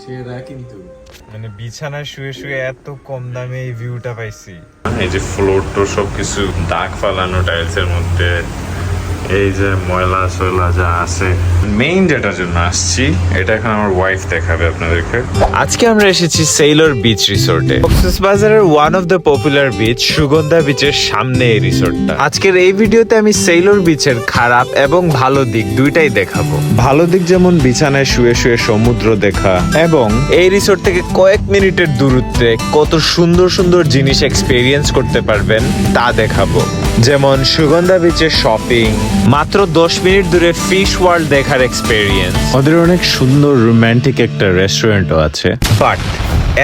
সেরা কিন্তু। মানে বিছানায় শুয়ে শুয়ে এত কম দামে এই ভিউটা পাইছি। এই যে ফ্লোর টোর সবকিছু দাগ ফালানো টাইলস এর মধ্যে এই যে ময়লা সয়লা যা আছে। মেইন যেটার জন্য আসছি এটা এখন আমার ওয়াইফ দেখাবে আপনাদেরকে। আজকে আমরা এসেছি সেইলর বিচ রিসোর্টে কক্সবাজারের one of the popular beach Sugandha বিচের সামনে এই রিসোর্টটা আজকের এই ভিডিওতে আমি সেইলর বিচের খারাপ এবং ভালো দিক দুইটাই দেখাবো। ভালো দিক যেমন বিছানায় শুয়ে শুয়ে সমুদ্র দেখা এবং এই রিসোর্ট থেকে কয়েক মিনিটের দূরত্বে কত সুন্দর সুন্দর জিনিস এক্সপেরিয়েন্স করতে পারবেন তা দেখাবো। যেমন সুগন্ধা বিচের শপিং মাত্র দশ মিনিট দূরে ফিশ ওয়ার্ল্ড দেখার এক্সপেরিয়েন্স ওদের অনেক সুন্দর রোমান্টিক একটা রেস্টুরেন্টও আছে। বাট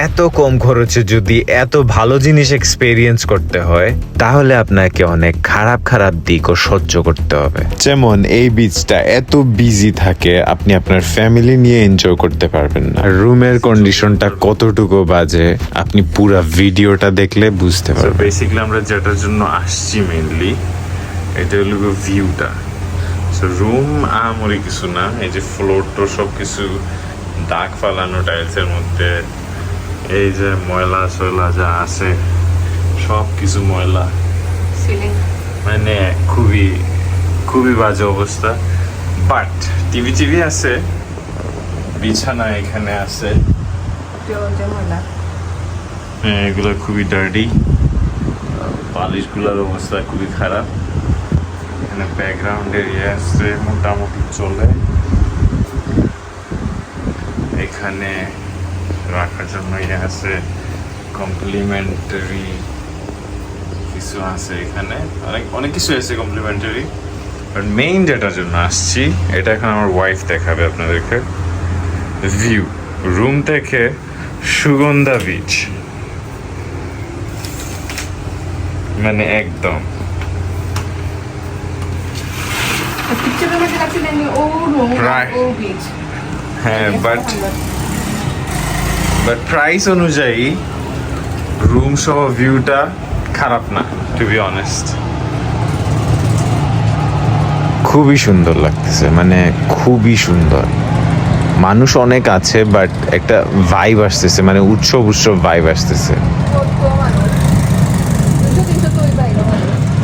এত কম খরচে যদি এত ভালো জিনিস এক্সপেরিয়েন্স করতে হয় তাহলে আপনাকে অনেক খারাপ খারাপ দিকও সহ্য করতে হবে। যেমন এই বিচটা এত বিজি থাকে আপনি আপনার ফ্যামিলি নিয়ে এনজয় করতে পারবেন না। রুমের কন্ডিশনটা কতটুকু বাজে আপনি পুরো ভিডিওটা দেখলে বুঝতে পারবেন। বেসিক্যালি আমরা যেটার জন্য আসছি মেইনলি এটা হলো ভিউটা সো রুম আহামরি কিছু না এই যে ফ্লোর টোর সব কিছু দাগ ফালানো টাইলসের মধ্যে এই যে ময়লা সয়লা যা আছে সব কিছু ময়লা মানে খুবই খুবই বাজে অবস্থা। বাট টিভি টিভি আছে বিছানা এখানে আছে। হ্যাঁ এগুলো খুবই ডার্টি বালিশগুলোর অবস্থা খুবই খারাপ। এখানে ব্যাকগ্রাউন্ডের ইয়ে আছে মোটামুটি চলে। এখানে রাখার জন্য ইয়ে আছে কমপ্লিমেন্টারি কিছু আছে এখানে। অনেক অনেক কিছু আছে কমপ্লিমেন্টারি বাট মেইন যেটার জন্য আসছি, এটা এখন আমার ওয়াইফ দেখাবে আপনাদেরকে। ভিউ রুম থেকে সুগন্ধা বিচ মানে একদম পিকচারের মধ্যে রাখছিলেন ও রুম Right. ও একদম হ্যাঁ বাট বাট প্রাইস অনুযায়ী রুম সহ ভিউটা খারাপ না টু বি অনেস্ট খুবই সুন্দর লাগতেছে মানে খুবই সুন্দর। মানুষ অনেক আছে বাট একটা ভাইব আসতেছে মানে উৎসব উৎসব ভাইব আসতেছে।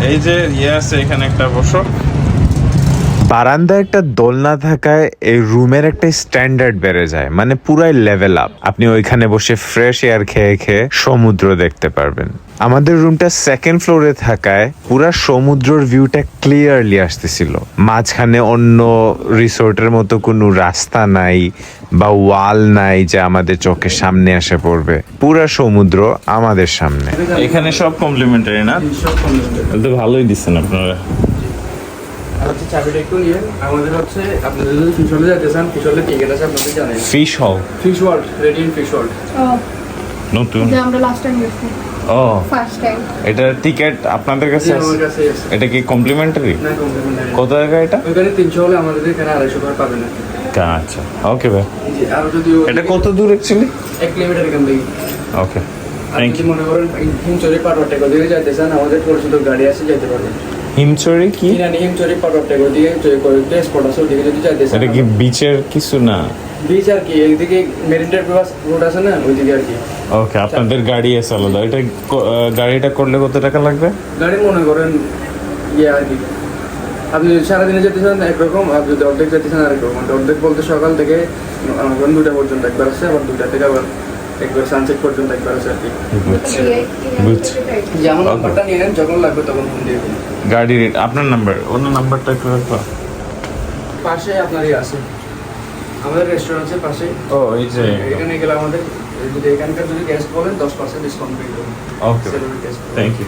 এই যে ইয়ে আছে, এখানে একটা বসো। বারান্দায় একটা দোলনা থাকায় এই রুমের একটা স্ট্যান্ডার্ড বেড়ে যায় মানে পুরাই লেভেল আপ আপনি ওইখানে বসে ফ্রেশ এয়ার খেয়ে খেয়ে সমুদ্র দেখতে পারবেন। আমাদের রুমটা সেকেন্ড ফ্লোরে থাকায় পুরা সমুদ্রের ভিউটা ক্লিয়ারলি আসতেছিল। মাঝখানে অন্য রিসোর্টের মতো কোনো রাস্তা নাই বা ওয়াল নাই যে আমাদের চোখের সামনে এসে পড়বে। পুরা সমুদ্র আমাদের সামনে। এখানে সব কমপ্লিমেন্টারি না? তো ভালোই দিচ্ছেন আপনারা। ফিশ হলে fish world radiant fish world নতুন? আমরা লাস্ট টাইম গেছি। ও। ফার্স্ট টাইম এটার টিকেট আপনাদের কাছে আছে? এটা কি কমপ্লিমেন্টারি কত টাকা এটা? হলে আমাদের এখানে আড়াইশো করে পাবেন। আচ্ছা ওকে ভাই। জি, আরও এটা কত দূর অ্যাকচুয়ালি এক কিলোমিটার এখান থেকে। ওকে আর থ্যাংক ইউ মনে করেন হিমচরি পাটওয়ার টেকো দিয়ে যেতে চান আমাদের পরিচিত গাড়ি আছে যেতে পারবেন। হিমচরি কি? ইনানি হিমচরি পাটওয়ার টেকো দিয়ে যে স্পট আছে ওদিকে যদি যেতে চান এটা কি বিচের কিছু না? বিচ আর কি এইদিকে মেরিন ড্রাইভ রোড আছে না ওইদিকে আর কি। ওকে আপনাদের গাড়ি আছে আলাদা। এটা গাড়িটা করলে কত টাকা লাগবে? গাড়ি মনে করেন ইয়ে আর কি। আপনি যদি সারাদিনে যেতে চান একরকম আর যদি অর্ধেক যেতে চান আরেক রকম। অর্ধেক বলতে সকাল থেকে মনে দুটা পর্যন্ত একবার আছে আবার দুটা থেকে আবার একবার সানসেট পর্যন্ত একবার আছে আর কি। বুঝছি। যেমন. নাম্বারটা নিয়ে নেন যখন লাগবে তখন ফোন দিয়ে দিন। গাড়ি রেট আপনার নাম্বার অন্য নাম্বারটা একটু রাখবা। পাশে আপনারই আছে। আমাদের রেস্টুরেন্ট আছে পাশে। ও এই যে এখানে গেলে আমাদের যদি এখানকার যদি গেস্ট বলেন দশ পার্সেন্ট ডিসকাউন্ট পেয়ে যাবেন। ওকে থ্যাংক ইউ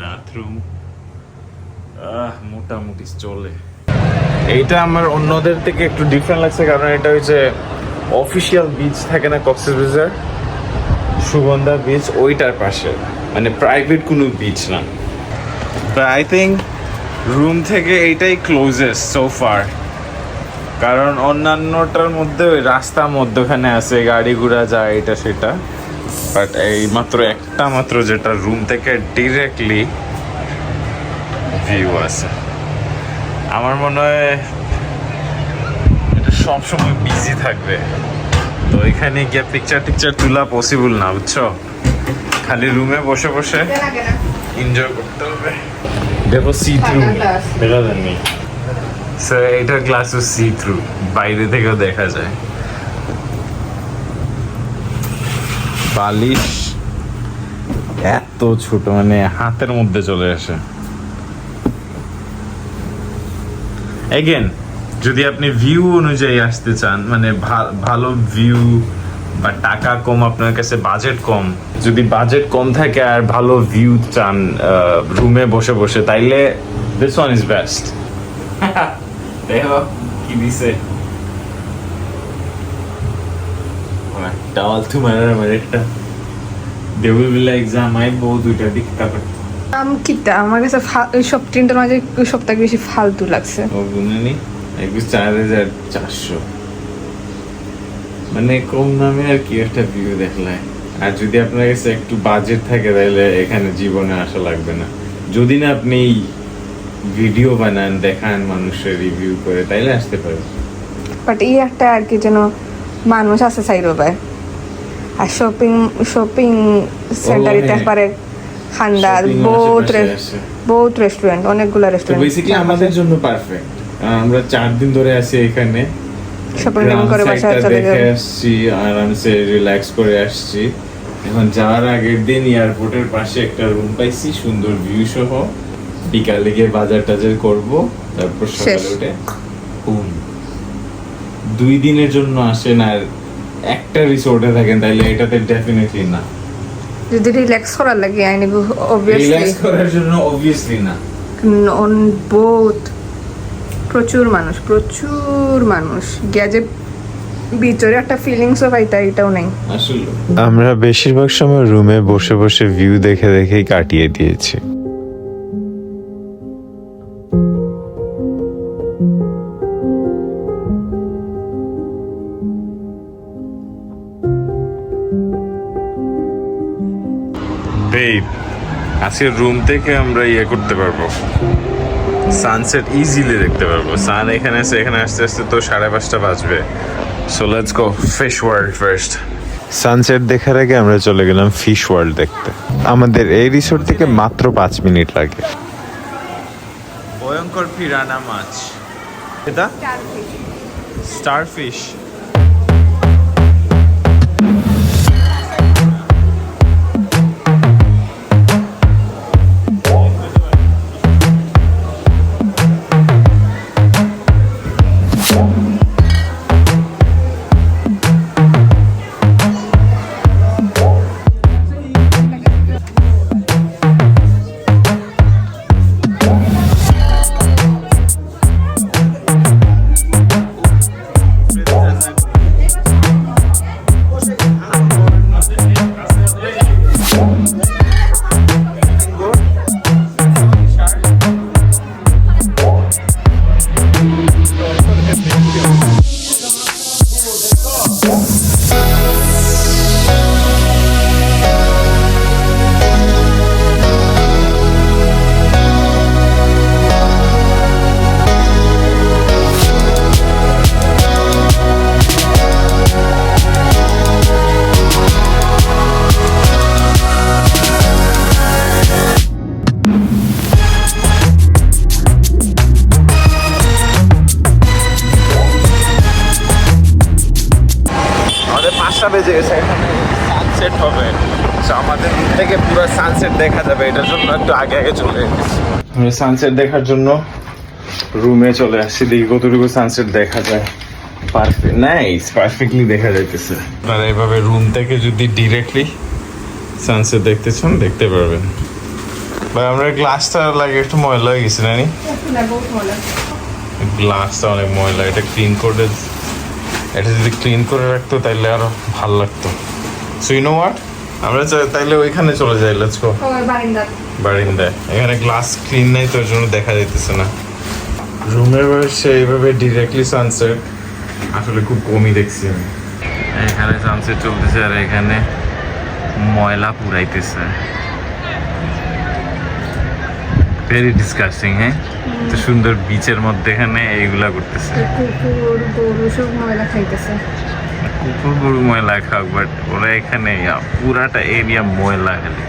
বাথরুম মোটামুটি চলে। এইটা আমার অন্যদের থেকে একটু ডিফারেন্ট লাগছে কারণ এটা হচ্ছে অফিসিয়াল বিচ থাকে না কক্সবাজার সুগন্ধা বিচ ওইটার পাশে। মানে প্রাইভেট কোনো বিচ না। আই থিঙ্ক রুম থেকে এইটাই ক্লোজেস্ট সো ফার কারণ অন্যান্যটার মধ্যে ওই রাস্তা মধ্যখানে আছে গাড়ি ঘোড়া যায় এটা সেটা। বাট এই মাত্র একটা মাত্র যেটা রুম থেকে ডিরেক্টলি ভিউ আছে। আমার মনে হয় এটা সবসময় বিজি থাকবে। তো এখানে গিয়ে পিকচার টিকচার তোলা পসিবল না বুঝছ? খালি রুমে বসে বসে এনজয় করতে হবে। দেখো সি থ্রু ঠান্ডা glass। দেখা যায়নি সো এটা গ্লাস সি থ্রু বাইরে থেকেও দেখা যায়। বালিশ এত ছোট মানে হাতের মধ্যে চলে আসে। এগেন যদি আপনি ভিউ অনুযায়ী আসতে চান মানে ভালো ভিউ বা টাকা কম, আপনার কাছে বাজেট কম, যদি বাজেট কম থাকে আর ভালো ভিউ চান রুমে বসে বসে, তাইলে দিস ওয়ান ইজ বেস্ট দেখো কি দিছে। টাওয়াল তোমার আমার একটা দেবুল বিলা এক্সাম আই বউ দুইটা দিক তারপর আম কিতা? আমার কাছে ওই সব তিনটার মাঝে ওই বেশি ফালতু লাগছে। ও গুনেনি একুশ চার হাজার চারশো। মানে কম দামে আর কি একটা ভিউ দেখলাম আর যদি আপনার কাছে একটু বাজেট থাকে তাহলে এখানে জীবনে আসা লাগবে না। যদি না আপনি ভিডিও বানান দেখান মানুষের রিভিউ করে তাইলে আসতে পারেন। বাট এই একটা আর কি যেন মানুষ আছে সাইরো ভাই আর শপিং শপিং হ্যাঁ। একবারে খান্দার বহুত আছে। বহুত রেস্টুরেন্ট অনেকগুলো রেস্টুরেন্ট বেসিক্যালি আমাদের জন্য পারফেক্ট আমরা চার দিন ধরে আছি এখানে। শপিং করে সাইডটা চলে যাবে। আসছি আরামসে রিল্যাক্স করে আসছি। এখন যাওয়ার আগের দিন এয়ারপোর্টের পাশে একটা রুম পাইছি সুন্দর ভিউ সহ। বিকালে গিয়ে বাজার টাজার করব তারপর সকালে উঠে ঘুম। দুই দিনের জন্য আসেন আর একটা রিসোর্টে থাকেন তাইলে এটাতে ডেফিনেটলি না। যদি রিল্যাক্স করার লাগে আইনি অবভিয়াসলি রিল্যাক্স করার জন্য অবভিয়াসলি না। বহুত প্রচুর মানুষ প্রচুর মানুষ। গ্যাজেট ভিতরে একটা ফিলিংস অফ আইতা এটাও নাই। আসলে। আমরা বেশিরভাগ সময় রুমে বসে বসে ভিউ দেখে দেখেই কাটিয়ে দিয়েছি। আজকে রুম থেকে আমরা ইয়ে করতে পারব। সানসেট ইজিলি দেখতে পারব। সান এখানে আছে এখানে আস্তে আস্তে তো সাড়ে পাঁচটা বাজবে। So let's go fish world first sunset দেখার আগে আমরা চলে গেলাম ফিশ ওয়ার্ল্ড দেখতে। আমাদের এই রিসোর্ট থেকে মাত্র পাঁচ মিনিট লাগে। ভয়ঙ্কর পিরানা মাছ। এটা? স্টারফিশ এখানে সানসেট হবে। আমাদের রুম থেকে পুরো সানসেট দেখা যাবে এটার জন্য একটু আগে আগে চলে এসেছি। আমরা সানসেট দেখার জন্য রুমে চলে আসছি। দেখি কতটুকু সানসেট দেখা যায়। পারফেক্ট নাইস পারফেক্টলি দেখা যাইতেছে। আপনারা এভাবে রুম থেকে যদি ডিরেক্টলি সানসেট দেখতে চান দেখতে পারবেন। ভাই আমরা গ্লাসটা লাগে একটু ময়লা হয়ে গেছে নানি? গ্লাসটা অনেক ময়লা। এটা ক্লিন করে এটা যদি ক্লিন করে রাখতো তাইলে আরও ভালো লাগতো। সো ইউ নো হোয়াট আমরা তাইলে ওইখানে চলে যাই লেটস গো বারিন্দায় এখানে গ্লাস ক্লিন নাই তোর জন্য দেখা যাইতেছে না। রুমের বয়সে এইভাবে ডিরেক্টলি সানসেট আসলে খুব কমই দেখছি আমি। এখানে সানসেট চলতেছে আর এখানে ময়লা পুরাইতেছে ভেরি ডিসকাস্টিং হ্যাঁ? তো সুন্দর বিচের মধ্যে এখানে এইগুলা করতেছে। কুকুর গরু সব ময়লা খাইতেছে। কুকুর গরু ময়লা খাক বাট ওরা এখানে পুরাটা এরিয়া ময়লা খেলে।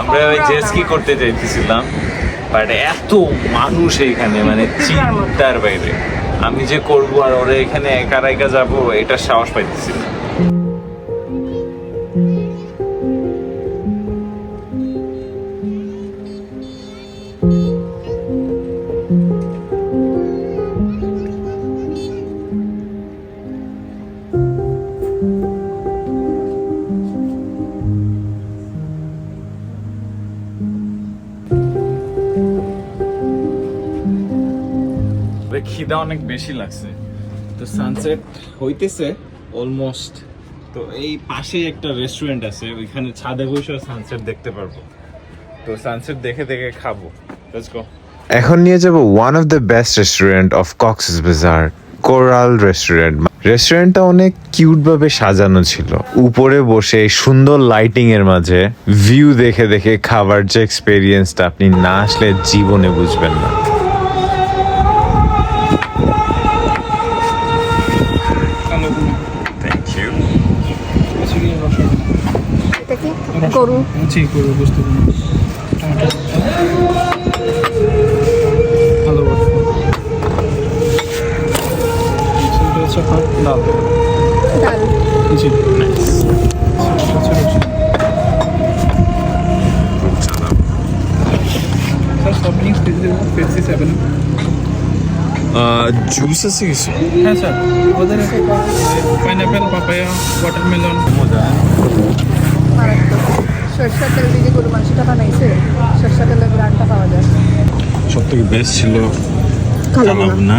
আমরা ওই জেস্কি করতে চাইতেছিলাম বাট এত মানুষ এখানে মানে চিন্তার বাইরে। আমি যে করব আর ওরা এখানে একা একা যাব এটা সাহস পাইতেছি না খিদা অনেক বেশি লাগছে। তো সানসেট হইতেছে অলমোস্ট তো এই পাশে একটা রেস্টুরেন্ট আছে, ওইখানে ছাদে বসে সানসেট দেখতে পারব। তো সানসেট দেখে দেখে খাব। এখন নিয়ে যাব one of the best restaurant of Cox's Bazar coral restaurant রেস্টুরেন্টটা অনেক কিউট ভাবে সাজানো ছিল। উপরে বসে সুন্দর লাইটিং এর মাঝে ভিউ দেখে দেখে খাবার যে এক্সপেরিয়েন্সটা আপনি না আসলে জীবনে বুঝবেন না থ্যাংক ইউ এটা কি গরু। জি করব বুঝতে ভালো হচ্ছে আপনার ডাল। ডাল। জি। জুস আছে কিছু? হ্যাঁ স্যার। ওদের পাইনাপেল পাপায়া ওয়াটারমেলন মারাত্মক সরষের তেল দিয়ে গরু মাংসটা বানাইছে সরষের তেলের গ্রানটা পাওয়া যায়। সব থেকে বেস্ট ছিল কালো না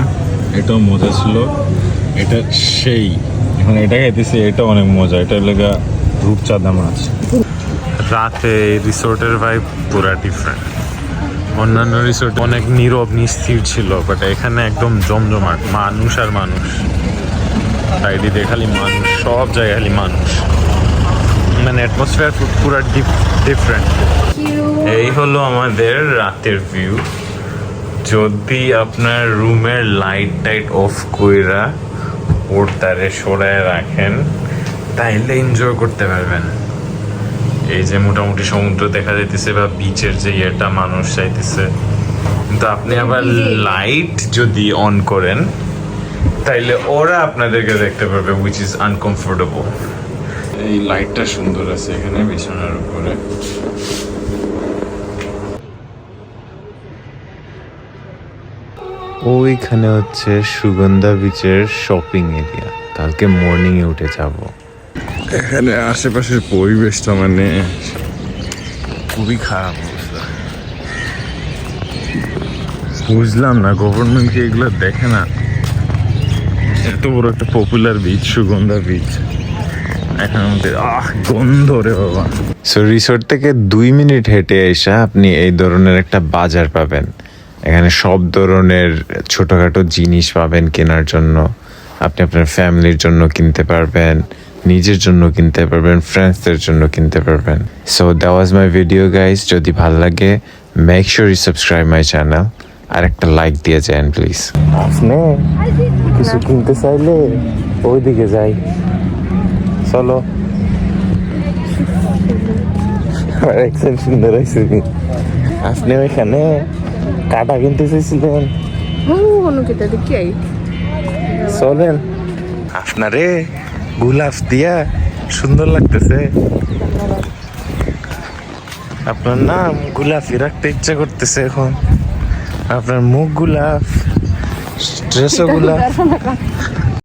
এটাও মজা ছিল। এটা সেই এখন এটা খাইতেছি এটা অনেক মজা। এটা লেগা রূপচাঁদা মাছ রাতে রিসোর্টের ভাই পুরা ডিফারেন্ট অন্যান্য রিসোর্ট অনেক নীরব নিস্থির ছিল বাট এখানে একদম জমজমাট মানুষ আর মানুষ। সাইডে খালি মানুষ সব জায়গায় খালি মানুষ। মানে অ্যাটমসফিয়ার পুরা ডিফারেন্ট এই হলো আমাদের রাতের ভিউ যদি আপনার রুমের লাইট টাইট অফ কইরা ওর তারে সরায় রাখেন তাইলে এনজয় করতে পারবেন। এই যে মোটামুটি সমুদ্র দেখা যাইতেছে বা বিচের যে ইয়েটা মানুষ চাইতেছে। কিন্তু আপনি আবার লাইট যদি অন করেন তাইলে ওরা আপনাদেরকে দেখতে পারবে উইচ ইজ আনকমফোর্টেবল এই লাইটটা সুন্দর আছে এখানে বিছানার উপরে। ওইখানে হচ্ছে সুগন্ধা বিচের শপিং এরিয়া কালকে মর্নিং এ উঠে যাব। এখানে আশেপাশের পরিবেশটা মানে খুবই খারাপ অবস্থা। বুঝলাম না গভর্নমেন্ট কি এগুলো দেখে না। এত বড় একটা পপুলার বিচ সুগন্ধা বিচ এখন আমাদের আহ গন্ধ রে বাবা। সো রিসোর্ট থেকে দুই মিনিট হেঁটে এসে আপনি এই ধরনের একটা বাজার পাবেন। এখানে সব ধরনের ছোটখাটো জিনিস পাবেন কেনার জন্য। আপনি আপনার ফ্যামিলির জন্য কিনতে পারবেন নিজের জন্য কিনতে পারবেন ফ্রেন্ডসদের জন্য কিনতে পারবেন। So that was my video guys যদি ভালো লাগে make sure you subscribe my channel আর একটা লাইক দিয়ে যান প্লিজ আপনি কিছু কিনতে চাইলে ওইদিকে যাই। আমার একজন সুন্দর হয়েছে আপনি ওইখানে কাটা কিনতে চাইছিলেন চলেন আপনারে গোলাপ দিয়া সুন্দর লাগতেছে আপনার নাম গোলাপি রাখতে ইচ্ছা করতেছে এখন আপনার মুখ গোলাপ ড্রেসও গোলাপ